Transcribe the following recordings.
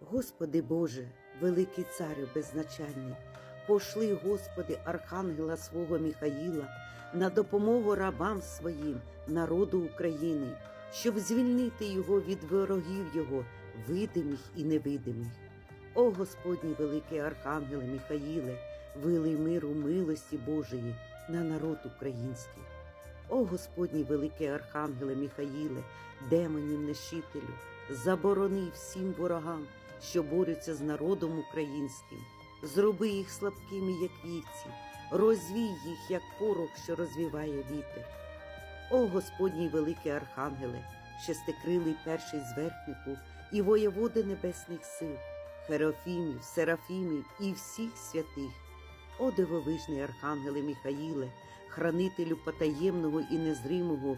Господи Боже, великий царю беззначальний, пошли, Господи, архангела свого Міхаїла на допомогу рабам своїм, народу України, щоб звільнити його від ворогів його, видимих і невидимих. О Господній великий архангеле Міхаїле, вилий миру милості Божої на народ український. О Господній великий архангеле Міхаїле, демонів нещителю, заборони всім ворогам, що борються з народом українським, зроби їх слабкими, як вівці, розвій їх, як порох, що розвіває вітер. О Господній великий архангеле, шестикрилий перший зверхнику і воєводи небесних сил, Херофімів, Серафімів і всіх святих. О дивовижний архангеле Міхаїле, хранителю потаємного і незримого,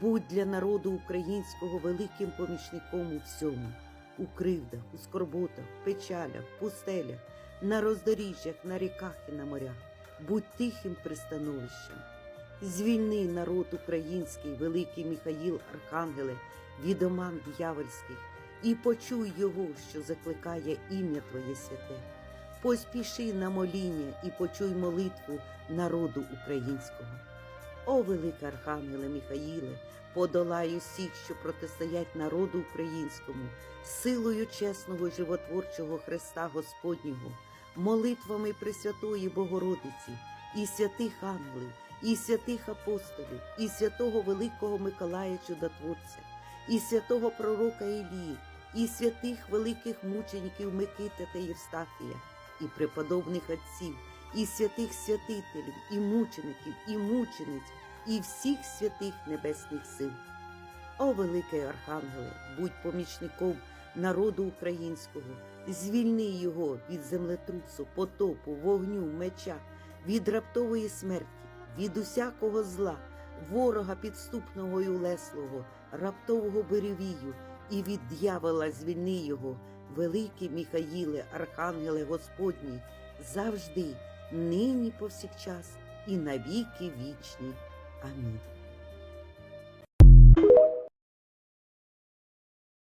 будь для народу українського великим помічником у всьому, у кривдах, у скорботах, печалях, пустелях, на роздоріжжях, на ріках і на морях, будь тихим пристановищем. Звільни народ український, великий Міхаїл Архангеле, від оман дьявольських, і почуй його, що закликає ім'я Твоє святе. Поспіши на моління і почуй молитву народу українського. О, великий Архангеле Міхаїле, подолай усіх, що протистоять народу українському, силою чесного животворчого Христа Господнього, молитвами Пресвятої Богородиці і святих ангелів, і святих апостолів, і святого Великого Миколая Чудотворця, і святого пророка Ілії, і святих великих мучеників Микита та Євстафія, і преподобних отців, і святих святителів, і мучеників, і мучениць, і всіх святих небесних сил. О, великий Архангеле, будь помічником народу українського, звільни його від землетрусу, потопу, вогню, меча, від раптової смерті, від усякого зла, ворога підступного і улеслого, раптового беревію, і від дьявола звільни його, великий Міхаїле, Архангеле Господній, завжди, нині повсякчас і навіки вічні. Амінь.